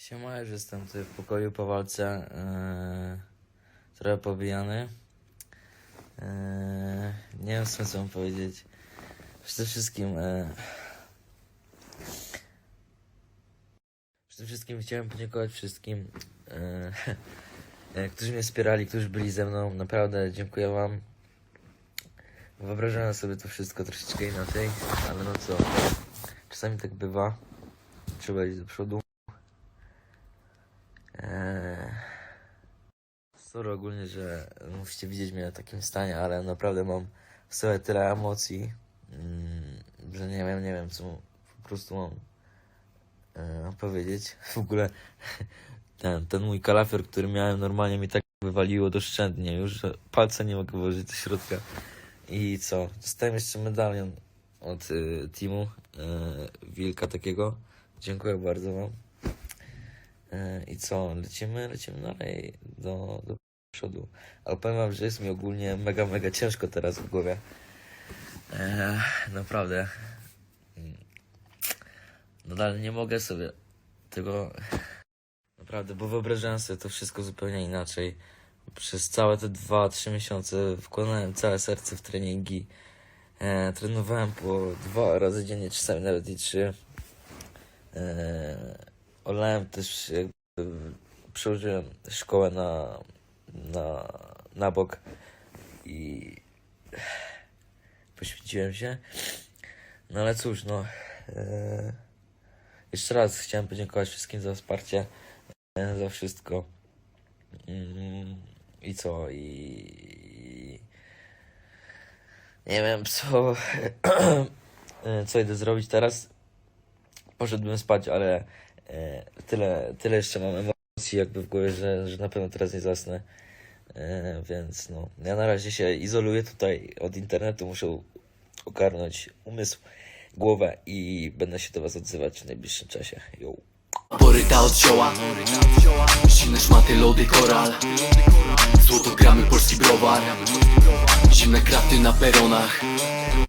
Siema, już jestem tutaj w pokoju po walce. Yy, trochę pobijany. Yy, nie wiem co mam powiedzieć. Przede wszystkim. Yy, przede wszystkim chciałem podziękować wszystkim, którzy mnie wspierali, którzy byli ze mną. Naprawdę dziękuję Wam. Wyobrażałem sobie to wszystko troszeczkę inaczej, ale no co. Czasami tak bywa. Trzeba iść do przodu. Eee... Sorry ogólnie, że musicie widzieć mnie w takim stanie, ale naprawdę mam w sobie tyle emocji, mm, że nie wiem, nie wiem co po prostu mam e, powiedzieć. W ogóle ten, ten mój kalafior, który miałem normalnie mi tak wywaliło doszczętnie już, że palca nie mogę włożyć do środka. I co? Dostałem jeszcze medalion od y, teamu y, Wilka takiego. Dziękuję bardzo wam. I co, lecimy, lecimy dalej do, do przodu. Ale powiem wam, że jest mi ogólnie mega, mega ciężko teraz w głowie. E, naprawdę. Nadal nie mogę sobie tego... Naprawdę, bo wyobrażałem sobie to wszystko zupełnie inaczej. Przez całe te 2-3 miesiące wkładałem całe serce w treningi. E, trenowałem po dwa razy dziennie, czasami nawet i trzy. E, olałem też, jakby przełożyłem szkołę na, na, na bok i poświęciłem się. No ale cóż, no. E, jeszcze raz chciałem podziękować wszystkim za wsparcie, e, za wszystko. Mm, I co? I. Nie wiem, co. e, co idę zrobić teraz. Poszedłbym spać, ale tyle, tyle jeszcze mam emocji jakby w głowie, że, że na pewno teraz nie zasnę. E, więc no, ja na razie się izoluję tutaj od internetu, muszę ogarnąć umysł, głowę i będę się do Was odzywać w najbliższym czasie. Yo. Poryta od zioła Zimne szmaty, lody, koral Złotogramy, polski browar Zimne kraty na peronach